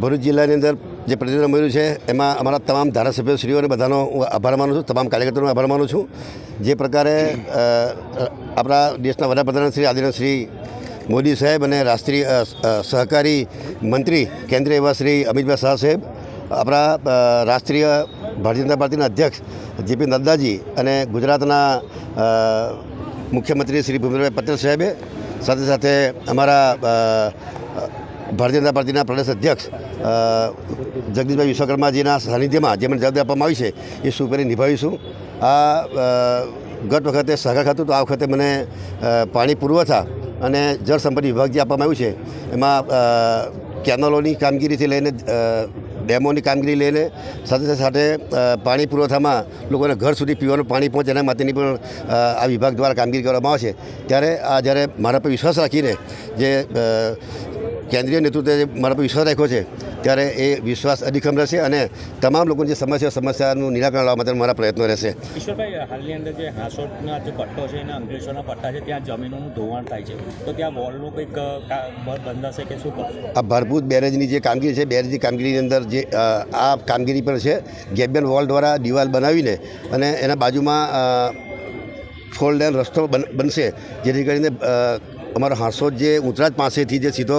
ભરૂચ જિલ્લાની અંદર જે પ્રતિનિધિ મળ્યું છે, એમાં અમારા તમામ ધારાસભ્યશ્રીઓને બધાનો હું આભાર માનું છું, તમામ કાર્યકર્તાઓનો આભાર માનું છું. જે પ્રકારે આપણા દેશના વડાપ્રધાન શ્રી આદરણીય શ્રી મોદી સાહેબ અને રાષ્ટ્રીય સહકારી મંત્રી કેન્દ્રીય એવા શ્રી અમિતભાઈ શાહ સાહેબ, આપણા રાષ્ટ્રીય ભારતીય જનતા પાર્ટીના અધ્યક્ષ જેપી નડ્ડાજી અને ગુજરાતના મુખ્યમંત્રી શ્રી ભૂપેન્દ્રભાઈ પટેલ સાહેબે, સાથે સાથે અમારા ભારતીય જનતા પાર્ટીના પ્રદેશ અધ્યક્ષ જગદીશભાઈ વિશ્વકર્માજીના સાનિધ્યમાં જે મને જવાબદારી આપવામાં આવી છે, એ સુપેરી નિભાવીશું? આ ગત વખતે સહકાર ખાતું તો આ વખતે મને પાણી પુરવઠા અને જળ સંપત્તિ વિભાગ જે આપવામાં આવ્યું છે, એમાં કેનલોની કામગીરીથી લઈને ડેમોની કામગીરી લઈને, સાથે સાથે પાણી પુરવઠામાં લોકોને ઘર સુધી પીવાનું પાણી પહોંચે, એના માટેની પણ આ વિભાગ દ્વારા કામગીરી કરવામાં આવે છે. ત્યારે આ જ્યારે મારા પર વિશ્વાસ રાખીને જે કેન્દ્રીય નેતૃત્વે મારા પર વિશ્વાસ રાખ્યો છે ત્યારે એ વિશ્વાસ અધિકમ રહેશે અને તમામ લોકોની જે સમસ્યા સમસ્યાનું નિરાકરણ લાવવા માટે મારા પ્રયત્નો રહેશે. ઈશ્વરભાઈ હાલની અંદર જે હાંસોટના જે પટ્ટો છે એના અંકલેશ્વરના પટ્ટા છે ત્યાં જમીનોનું ધોવાણ થાય છે. તો ત્યાં વોલનું કંઈક બંધાશે કે શું આ ભારભૂત બેરેજની જે કામગીરી છે બેરેજની કામગીરીની અંદર જે આ કામગીરી પણ છે ગેબિયન વોલ દ્વારા દિવાલ બનાવીને અને એના બાજુમાં ફોર લેન રસ્તો બન બનશે જેથી કરીને અમારો હાંસોદ જે ઉતરાજ પાસેથી જે સીધો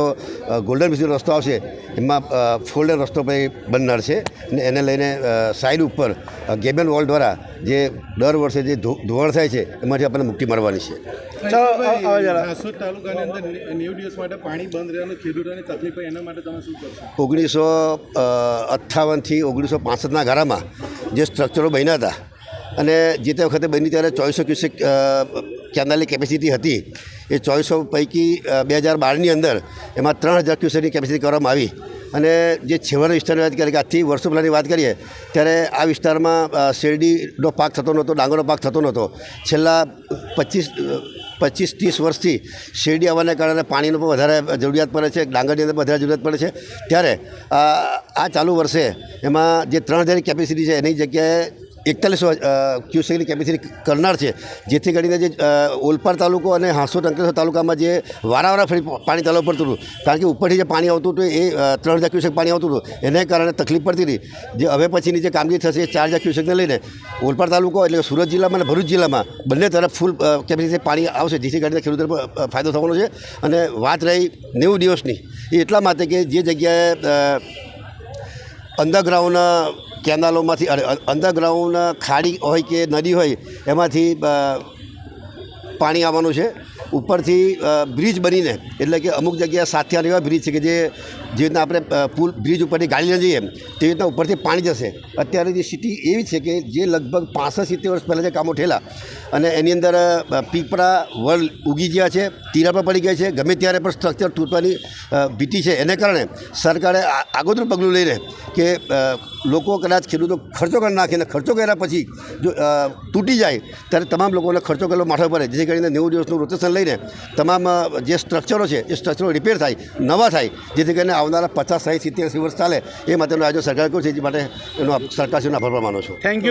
ગોલ્ડન બ્રિજનો રસ્તો આવશે એમાં ફોલ્ડર રસ્તો પછી બનનાર છે અને એને લઈને સાઈડ ઉપર ગેબેન વોલ દ્વારા જે દર વર્ષે જે ધો- ધોવાણ થાય છે એમાંથી આપણને મુક્તિ મળવાની છે. આસોદ તાલુકાની અંદર નેવું દિવસ માટે પાણી બંધ રહેવાનું ખેડૂતોની તકલીફ એના માટે તમે શું કરશો? ઓગણીસો અઠ્ઠાવનથી ઓગણીસો પાસઠના ગાળામાં જે સ્ટ્રક્ચરો બન્યા હતા અને જે તે વખતે બની ત્યારે ચોવીસો ક્યુસેક કેનાલની કેપેસિટી હતી. એ ચોવીસો પૈકી બે હજાર બારની અંદર એમાં ત્રણ હજાર ક્યુસેકની કેપેસિટી કરવામાં આવી. અને જે છેવાના વિસ્તારની વાત કરીએ કે આજથી વર્ષો પહેલાંની વાત કરીએ, ત્યારે આ વિસ્તારમાં શેરડીનો પાક થતો નહોતો, ડાંગરનો પાક થતો નહોતો. છેલ્લા પચીસ પચીસ, ત્રીસ વર્ષથી શેરડી આવવાને કારણે પાણીનો પણ વધારે જરૂરિયાત પડે છે, ડાંગરની અંદર વધારે જરૂરિયાત પડે છે. ત્યારે આ ચાલુ વર્ષે એમાં જે ત્રણ હજારની કેપેસિટી છે, એની જગ્યાએ એકતાલીસો ક્યુસેકની કેપેસિટી કરનાર છે. જેથી કરીને જે ઓલપાડ તાલુકો અને હાંસોદ અંકલેશ્વર તાલુકામાં જે વારાવારા ફરી પાણી ચાલુ પડતું હતું. કારણ કે ઉપરથી જે પાણી આવતું હતું એ ત્રણ હજાર ક્યુસેક પાણી આવતું હતું. એને કારણે તકલીફ પડતી હતી. જે હવે પછીની જે કામગીરી થશે એ ચાર હજાર ક્યુસેકને લઈને ઓલપાડ તાલુકો એટલે સુરત જિલ્લામાં અને ભરૂચ જિલ્લામાં બંને તરફ ફૂલ કેપેસિટી પાણી આવશે. જેથી કરીને ખેડૂતોને ફાયદો થવાનો છે. અને વાત રહી નેવું દિવસની. એ એટલા માટે કે જે જગ્યાએ અંડરગ્રાઉન્ડ કેનાલોમાંથી અંડરગ્રાઉન્ડ ખાડી હોય કે નદી હોય એમાંથી પાણી આવવાનું છે. ઉપરથી બ્રિજ બનીને, એટલે કે અમુક જગ્યાએ સાથિયાર એવા બ્રિજ છે કે જે જે રીતના આપણે પુલ, બ્રિજ ઉપરથી ગાડીને જઈએ તેવી રીતના ઉપરથી પાણી જશે. અત્યારે જે સિટી એવી છે કે જે લગભગ પાસઠ સિત્તેર વર્ષ પહેલાં જે કામો થયેલા અને એની અંદર પીપળા વડ ઉગી ગયા છે તીરા પર પડી ગયા છે. ગમે ત્યારે પણ સ્ટ્રક્ચર તૂટવાની ભીતિ છે. એને કારણે સરકારે આગોતરું પગલું લઈને કે લોકો કદાચ ખેડૂતો ખર્ચો કરી નાખીને ખર્ચો કર્યા પછી જો તૂટી જાય, ત્યારે તમામ લોકોને ખર્ચો કરેલો માથો પડે, જેથી કરીને નેવું દિવસનું રોટેશન લઈને તમામ જે સ્ટ્રક્ચરો છે, એ સ્ટ્રક્ચરો રિપેર થાય, નવા થાય, જેથી કરીને આવનારા પચાસ, સાહીઠ, સિત્તેર વર્ષ ચાલે, એ માટેનું આયોજન સરકાર કર્યું છે જે માટે એનો સરકારશ્રીનો આભાર માનું છું. Thank you